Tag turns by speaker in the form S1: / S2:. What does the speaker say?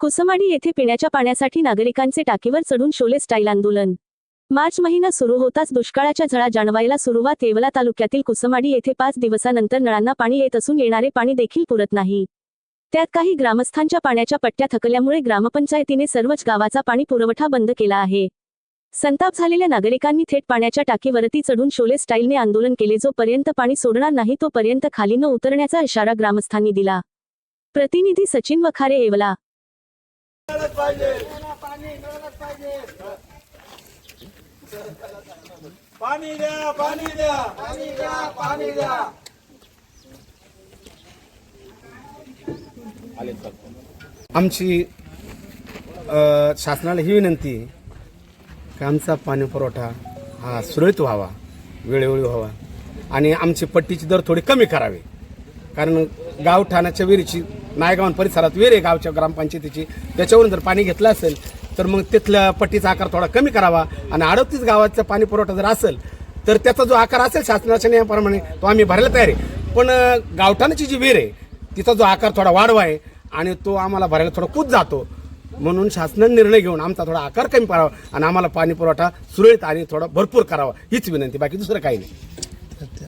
S1: कुसमाडी येथे पिण्याच्या पाण्यासाठी नागरिकांचे टाकीवर चढून शोले स्टाईल आंदोलन. मार्च महिना सुरू होताच दुष्काळाच्या झळा जाणवायला सुरुवात येवला तालुक्यातील कुसमाडी येथे पाच दिवसानंतर नळांना पाणी येत असून येणारे पाणी देखील पुरत नाही. त्यात काही ग्रामस्थांच्या पाण्याच्या पट्ट्या थकल्यामुळे ग्रामपंचायतीने सर्वच गावाचा पाणी पुरवठा बंद केला आहे. संताप झालेल्या नागरिकांनी थेट पाण्याच्या टाकीवरती चढून शोले स्टाईलने आंदोलन केले जोपर्यंत पाणी सोडणार नाही तोपर्यंत खाली न उतरण्याचा इशारा ग्रामस्थांनी दिला. प्रतिनिधी सचिन वखारे येवला.
S2: पाणी द्या पाणी द्या पाणी द्या. पाणी द्या
S3: आमची शासनाला ही विनंती की आमचा पाणी पुरवठा हा सुरळीत व्हावा वेळोवेळी व्हावा. आणि आमची पट्टीची दर थोडी कमी करावी. कारण गावठाणाच्या विहिरीची नायगावन परिसरात वेर आहे गावच्या ग्रामपंचायतीची. त्याच्यावरून जर पाणी घेतलं असेल तर मग तिथल्या पट्टीचा आकार थोडा कमी करावा आणि अडतीस गावाचा पाणी पुरवठा जर असेल तर त्याचा जो आकार असेल शासनाच्या नियमाप्रमाणे तो आम्ही भरायला तयार आहे. पण गावठाणाची जी विहीर आहे तिचा जो आकार थोडा वाढवा आहे आणि तो आम्हाला भरायला थोडा कूद जातो. म्हणून शासनाने निर्णय घेऊन आमचा थोडा आकार कमी करावा आणि आम्हाला पाणी पुरवठा सुरळीत आणि थोडा भरपूर करावा हीच विनंती. बाकी दुसरं काही नाही.